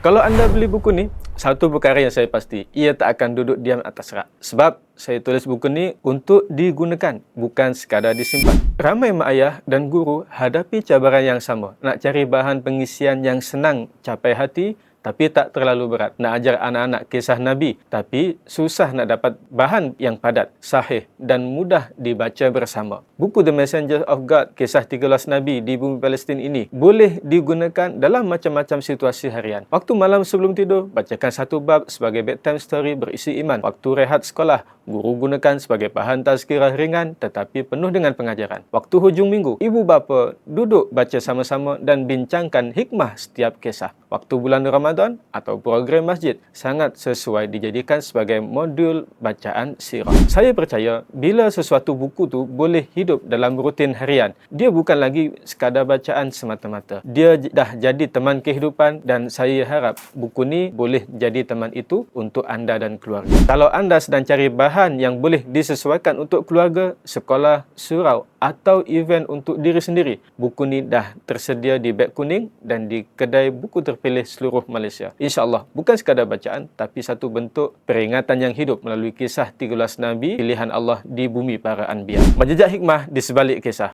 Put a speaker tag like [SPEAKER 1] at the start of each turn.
[SPEAKER 1] Kalau anda beli buku ni, satu perkara yang saya pasti, ia tak akan duduk diam atas rak. Sebab saya tulis buku ni untuk digunakan, bukan sekadar disimpan. Ramai mak ayah dan guru hadapi cabaran yang sama. Nak cari bahan pengisian yang senang capai hati, tapi tak terlalu berat. Nak ajar anak-anak kisah Nabi, tapi susah nak dapat bahan yang padat, sahih dan mudah dibaca bersama. Buku The Messenger of God, kisah 13 Nabi di bumi Palestin ini boleh digunakan dalam macam-macam situasi harian. Waktu malam sebelum tidur, bacakan satu bab sebagai bedtime story berisi iman. Waktu rehat sekolah, guru gunakan sebagai bahan tazkirah ringan tetapi penuh dengan pengajaran. Waktu hujung minggu, ibu bapa duduk baca sama-sama dan bincangkan hikmah setiap kisah. Waktu bulan Ramadan atau program masjid sangat sesuai dijadikan sebagai modul bacaan sirah. Saya percaya bila sesuatu buku tu boleh hidup dalam rutin harian, dia bukan lagi sekadar bacaan semata-mata. Dia dah jadi teman kehidupan dan saya harap buku ni boleh jadi teman itu untuk anda dan keluarga. Kalau anda sedang cari bahan yang boleh disesuaikan untuk keluarga, sekolah, surau atau event untuk diri sendiri, buku ni dah tersedia di beg kuning dan di kedai buku terpilih seluruh Malaysia. InsyaAllah, bukan sekadar bacaan, tapi satu bentuk peringatan yang hidup melalui kisah 13 Nabi, pilihan Allah di bumi para Anbiya. Menjejak hikmah di sebalik kisah.